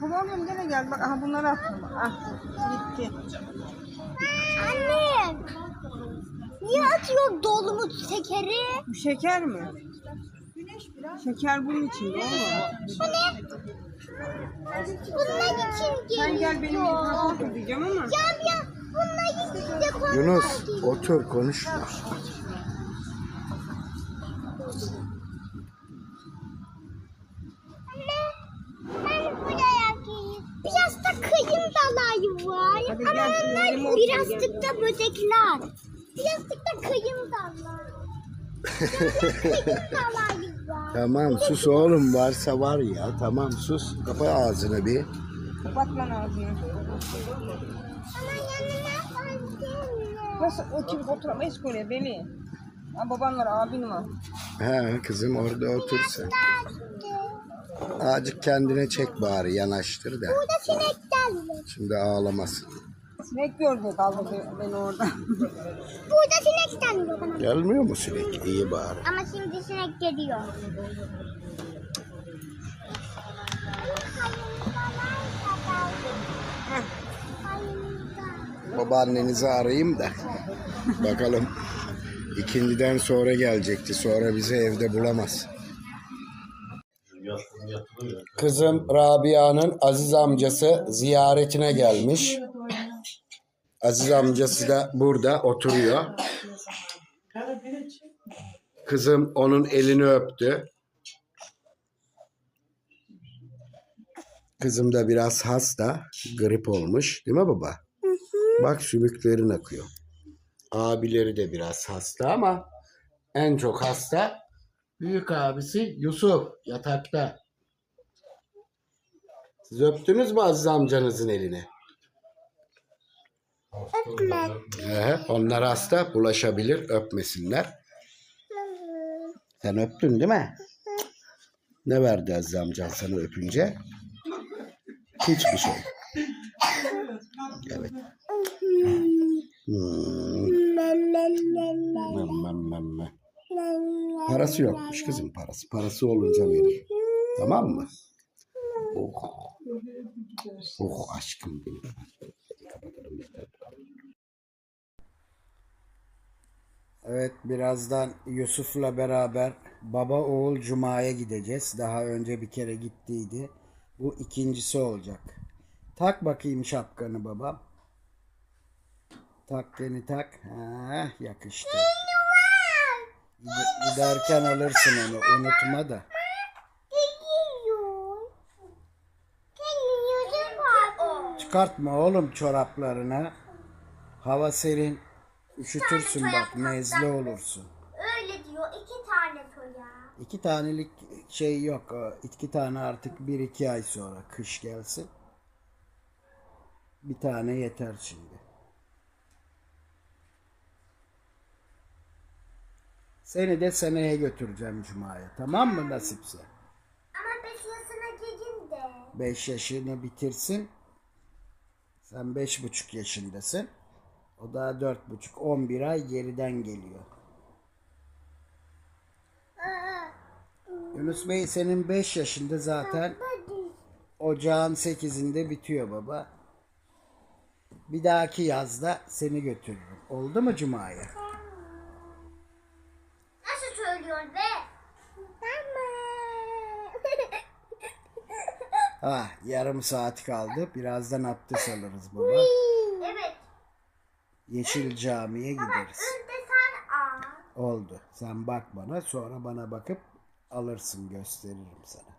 Kovalıyorum gene gel bak aha bunları attım. Ah gitti. Anne. Niye atıyor dolmuş şekeri? Bu şeker mi? Şeker bunun içinde oğlum. Bu ne? Bunlar için geliyor. Sen gel benim otur diyeceğim ama. Ya ya bunlar içinde koymak Yunus değil. otur konuşma. Ama onlar gidelim otur, birazcık da böcekler. Birazcık da kayın var. Tamam sus oğlum varsa var ya tamam sus kapa ağzını bir. Kapat lan ağzını. Ama koysana. Nasıl oturup oturamayız oraya beni. Ha baban var abin var. He kızım orada otur sen. Azıcık kendine çek bari yanaştır da. Burada sinekler var. Şimdi ağlamasın. Sinek gördü kaldı beni orada. Burada sinekten yok bana. Gelmiyor mu sinek? İyi bari. Ama şimdi sinek geliyor. Babaannenizi arayayım da. Bakalım. İkindiden sonra gelecekti. Sonra bizi evde bulamaz. Kızım Rabia'nın Aziz amcası ziyaretine gelmiş. Aziz amcası da burada oturuyor. Kızım onun elini öptü. Kızım da biraz hasta, grip olmuş. Değil mi baba? Bak sümüklerin akıyor. Abileri de biraz hasta ama en çok hasta büyük abisi Yusuf yatakta. Siz öptünüz mü Aziz amcanızın elini? Öpme. Ee, onlar hasta bulaşabilir öpmesinler. Sen öptün değil mi? Ne verdi Aziz amcan sana öpünce? Hiçbir şey. Evet. Hmm. Parası yokmuş kızım parası. Parası olunca verir. Tamam mı? Oh. Oh aşkım benim. Evet birazdan Yusuf'la beraber baba oğul Cuma'ya gideceğiz. Daha önce bir kere gittiydi. Bu ikincisi olacak. Tak bakayım şapkanı babam. Tak beni tak. Ha, yakıştı. Gide- Giderken alırsın onu unutma da. Çıkartma oğlum çoraplarını. Hava serin. Üşütürsün bak nezle olursun. Öyle diyor. iki tane toya. İki tanelik şey yok. o İki tane artık bir iki ay sonra kış gelsin. Bir tane yeter şimdi. Seni de seneye götüreceğim Cuma'ya. Tamam mı nasipse? Ama beş yaşına gelin de. 5 yaşını bitirsin. Sen beş buçuk yaşındasın. O da dört buçuk. 11 ay geriden geliyor. Yunus Bey senin 5 yaşında zaten ocağın 8'inde bitiyor baba. Bir dahaki yazda seni götürürüm. Oldu mu Cuma'ya? Nasıl söylüyorsun be? Ah yarım saat kaldı. Birazdan abdest alırız baba. Yeşil Cami'ye gideriz. Önce sen al. Oldu. Sen bak bana sonra bana bakıp alırsın gösteririm sana.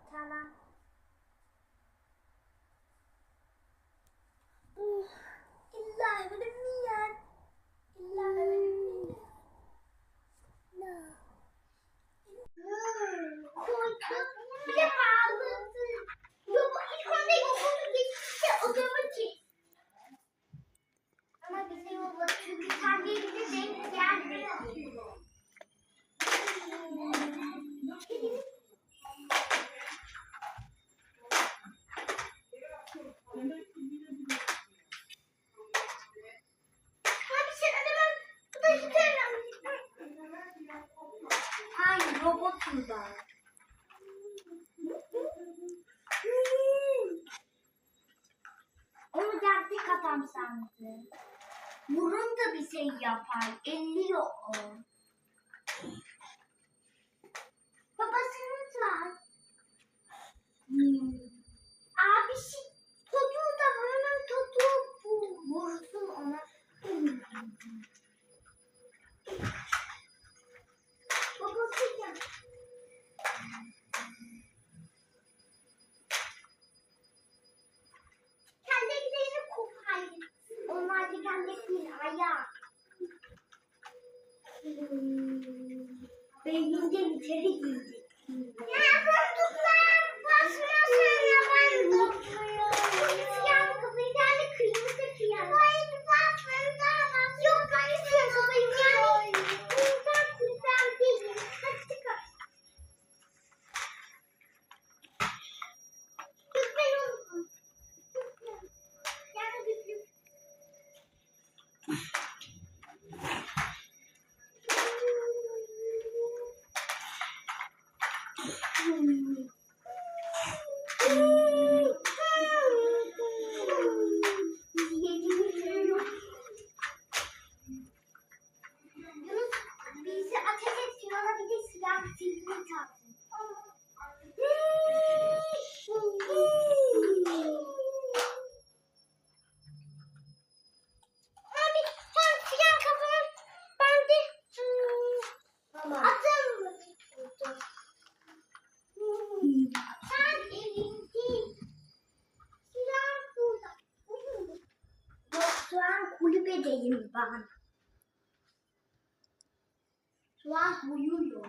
Hayır, robotum ben. Onu gerçek adam sandı. Burun da bir şey yapar. Elliyor o. Ben yiyeceğim içeri girdik. Ben. Şu an uyuyorum.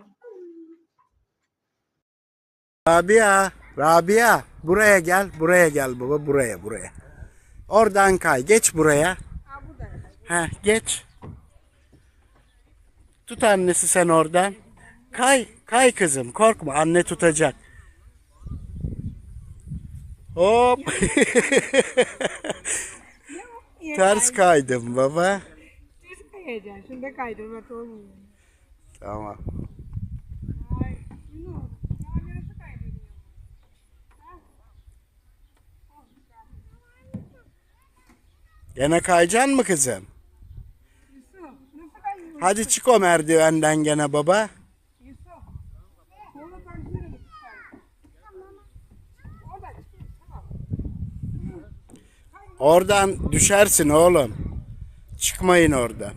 Rabia, Rabia buraya gel, buraya gel baba, buraya, buraya. Oradan kay, geç buraya. Ha geç. Tut annesi sen oradan. Kay, kay kızım, korkma, anne tutacak. Hop. Ters kaydım baba. Kayacaksın. Şunda kaydırmak olmuyor. Tamam. Ay, kaydırıyor? Gene kayacaksın mı kızım? Yusuf. Nasıl kaydırıyor? Hadi çık o merdivenden gene baba. Yusuf. Oradan. Tamam. Oradan düşersin oğlum. Çıkmayın oradan.